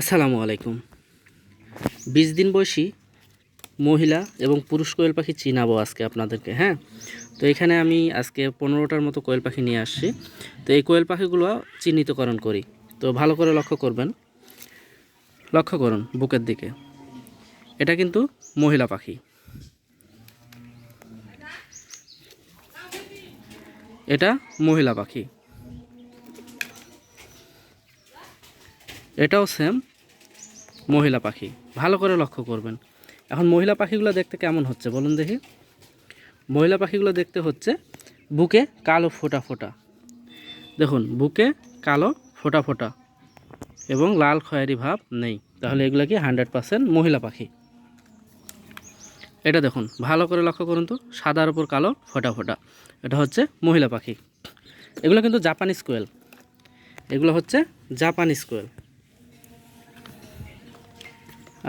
আসসালামু আলাইকুম। বিশ দিন বয়সী মহিলা এবং পুরুষ কোয়েল পাখি চিনাবো আজকে আপনাদেরকে হ্যাঁ? তো এখানে আমি আজকে পনেরোটার মতো কোয়েল পাখি নিয়ে আসছি। তো এই কোয়েল পাখিগুলো চিহ্নিতকরণ করি। তো ভালো করে লক্ষ্য করবেন। লক্ষ্য করুন বুকের দিকে। এটা কিন্তু মহিলা পাখি। এটা মহিলা পাখি। এটাও সেম মহিলা পাখি। ভালো করে লক্ষ্য করবেন। এখন মহিলা পাখিগুলো দেখতে কেমন হচ্ছে বলুন দেখি। মহিলা পাখিগুলো দেখতে হচ্ছে বুকে কালো ফোটা ফোটা। দেখুন, বুকে কালো ফোটা ফোটা এবং লাল খয়েরি ভাব নেই। তাহলে এগুলো কি হান্ড্রেড পার্সেন্ট মহিলা পাখি? এটা দেখুন, ভালো করে লক্ষ্য করুন তো, সাদার উপর কালো ফোটা ফোটা। এটা হচ্ছে মহিলা পাখি। এগুলো কিন্তু জাপানিজ কোয়েল এগুলো হচ্ছে জাপানিজ কোয়েল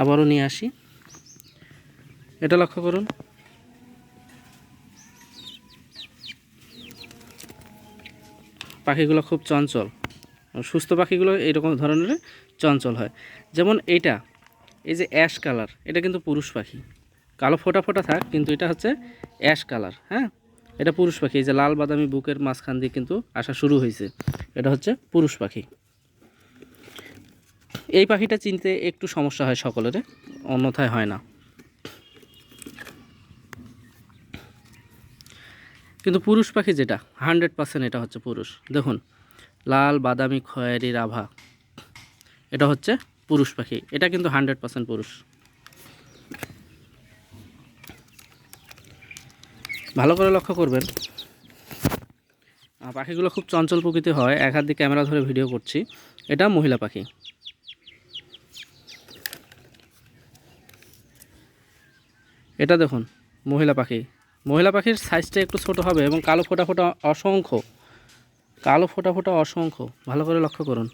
আবারও নিয়ে আসি। এটা লক্ষ্য করুন। পাখিগুলো খুব চঞ্চল। সুস্থ পাখিগুলো এইরকম ধরনের চঞ্চল হয়। যেমন এইটা, এই যে অ্যাশ কালার, এটা কিন্তু পুরুষ পাখি। কালো ফোটা ফোটা থাক, কিন্তু এটা হচ্ছে অ্যাশ কালার হ্যাঁ? এটা পুরুষ পাখি, এই যে লাল বাদামি বুকের মাঝখান দিয়ে কিন্তু আসা শুরু হয়েছে। এটা হচ্ছে পুরুষ পাখি। এই পাখিটা চিনতে একটু সমস্যা হয় সকলের, অন্যথায় হয় না। কিন্তু পুরুষ পাখি যেটা, হান্ড্রেড পার্সেন্ট এটা হচ্ছে পুরুষ। দেখুন, লাল, বাদামি খয়েরির রাভা, এটা হচ্ছে পুরুষ পাখি, এটা কিন্তু হান্ড্রেড পার্সেন্ট পুরুষ। ভালো করে লক্ষ্য করবেন। পাখিগুলো খুব চঞ্চল প্রকৃতি হয়, এক হাত দিয়ে ক্যামেরা ধরে ভিডিও করছি। এটা মহিলা পাখি। এটা দেখুন, মহিলা পাখি। মহিলা পাখির সাইজটা একটু ছোট হবে এবং কালো ফোটা ফোটা অসংখ্য। কালো ফোটা ফোটা অসংখ্য। ভালো করে লক্ষ্য করুন।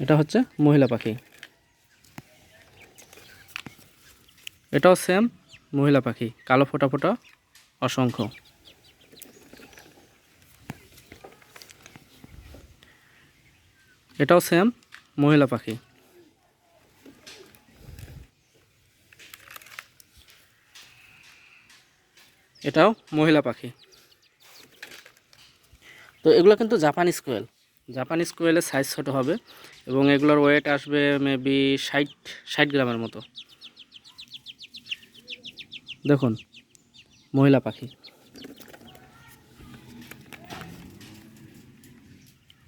এটা হচ্ছে মহিলা পাখি। এটাও সেম মহিলা পাখি। কালো ফোটা ফোটা অসংখ্য। এটাও সেম মহিলা পাখি। এটাও মহিলা পাখি। তো এগুলো কিন্তু জাপানিজ কোয়েল জাপানিজ কোয়েলের সাইজ ছোটো হবে এবং এগুলোর ওয়েট আসবে মেবি ষাট ষাট গ্রামের মতো। দেখুন, মহিলা পাখি।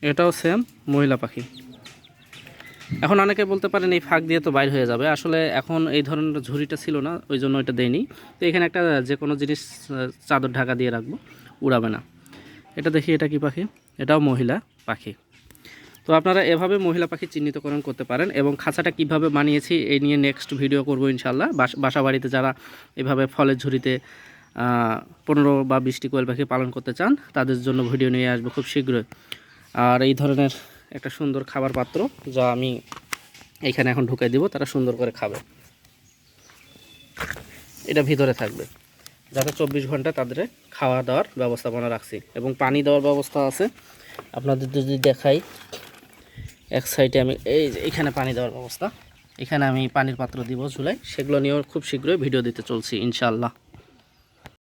এটাও সেম মহিলা পাখি। এখন অনেকে বলতে পারেন এই ফাঁক দিয়ে তো বাইর হয়ে যাবে। আসলে এখন এই ধরনের ঝুড়িটা ছিল না, ওই জন্য এটা দেয়নি। তো এখানে একটা যে কোনো জিনিস চাদর ঢাকা দিয়ে রাখব, উড়াবে না। এটা দেখি, এটা কি পাখি? এটাও মহিলা পাখি। তো আপনারা এভাবে মহিলা পাখি চিহ্নিতকরণ করতে পারেন এবং খাঁচাটা কীভাবে বানিয়েছি, এই নিয়ে নেক্সট ভিডিও করব ইনশাল্লাহ বাসা বাড়িতে যারা এভাবে ফলের ঝুড়িতে পনেরো বা বিশটি কোয়েল পাখি পালন করতে চান, তাদের জন্য ভিডিও নিয়ে আসব খুব শীঘ্রই। আর এই ধরনের একটা সুন্দর খাবার পাত্র, যা আমি এইখানে এখন ঢুকাই দিব, তারা সুন্দর করে খাবে। এটা ভিতরে থাকবে। যাতে চব্বিশ ঘণ্টা তাদের খাওয়া দাওয়ার ব্যবস্থাপনা রাখছি। এবং পানি দেওয়ার ব্যবস্থা আছে। আপনাদের যদি দেখাই, এক সাইডে আমি, এই এখানে পানি দেওয়ার ব্যবস্থা। এখানে আমি পানির পাত্র দিব ঝুলাই সেগুলো নিয়েও খুব শীঘ্রই ভিডিও দিতে চলছি, ইনশাআল্লাহ।